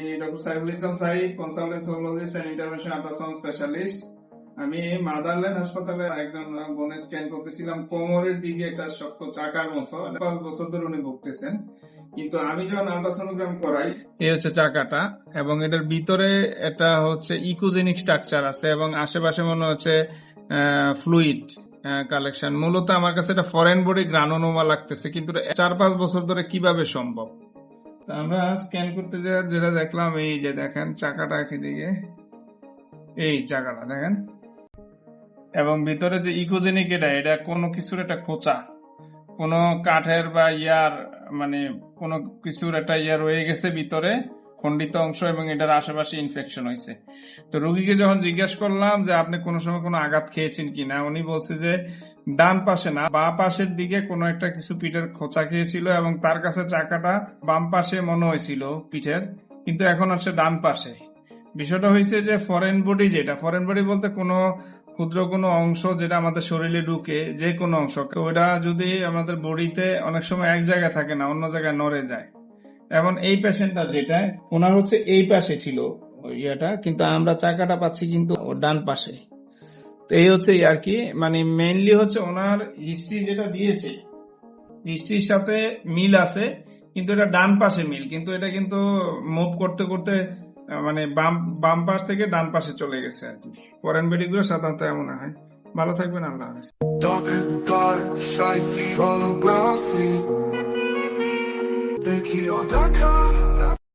আমি doctor Saiful Islam Sayeed consultant and intervention ultrasound specialist আমি motherland হাসপাতালে একজন বোনে স্ক্যান করতেছিলাম, কোমরের দিকে একটা শক্ত চাকার মতো। পাঁচ বছর ধরে উনি ভুগতেছেন। কিন্তু আমি যখন আল্ট্রাসোনোগ্রাম করাই, এই হচ্ছে চাকাটা এবং এটার ভিতরে এটা হচ্ছে ইকোজেনিক স্ট্রাকচার আছে এবং আশেপাশে মনে হচ্ছে ফ্লুইড কালেকশন মূলত আমার কাছে এটা ফরেন বডি গ্রানোনোমা লাগতেছে, কিন্তু চার পাঁচ বছর ধরে কীভাবে সম্ভব? আমরা স্ক্যান করতে যাওয়ার যেটা দেখলাম, এই যে দেখেন, চাকাটা এদিকে এই চাকাটা দেখেন। এবং ভিতরে যে ইকোজেনিক এটা এটা কোনো কিছুর একটা খোঁচা। কোনো কাঠের বা ইয়ার মানে কোনো কিছুর একটা ইয়া রয়ে গেছে ভিতরে। খণ্ডিত অংশ এবং এটার আশেপাশে ইনফেকশন হয়েছে তো রোগীকে যখন জিজ্ঞেস করলাম যে, আপনি কোনো সময় কোনো আঘাত খেয়েছেন কিনা? উনি বলছে যে, ডান পাশে না, বা পাশের দিকে কোনো একটা কিছু পিঠের খোঁচা খেয়েছিল এবং তার কাছে চাকাটা বাম পাশে মনে হয়েছিল পিঠের, কিন্তু এখন হচ্ছে ডান পাশে। বিষয়টা হয়েছে যে ফরেন বডি যেটা ফরেন বডি বলতে কোনো ক্ষুদ্র কোনো অংশ যেটা আমাদের শরীরে ঢুকে, যে কোনো অংশ। ওটা যদি আমাদের বডিতে অনেক সময় এক জায়গায় থাকে না, অন্য জায়গায় নড়ে যায়। এবং এই পেশেন্টটা যেটা, ওনার হচ্ছে এই পাশে ছিল ইয়েটা, কিন্তু আমরা চাকাটা পাচ্ছি কিন্তু ডান পাশে। তো এই হচ্ছে আর কি মানে মেইনলি হচ্ছে ওনার হিস্ট্রি যেটা দিয়েছে হিস্ট্রির সাথে মিল আছে, কিন্তু এটা ডান পাশে মিল, কিন্তু এটা কিন্তু মুভ করতে করতে মানে বাম বাম পাশ থেকে ডান পাশে চলে গেছে আর কি। ফরেন বেডিগুলো সাধারণত এমন হয়। ভালো থাকবেন, আল্লাহ হাফেজ। tokyo.com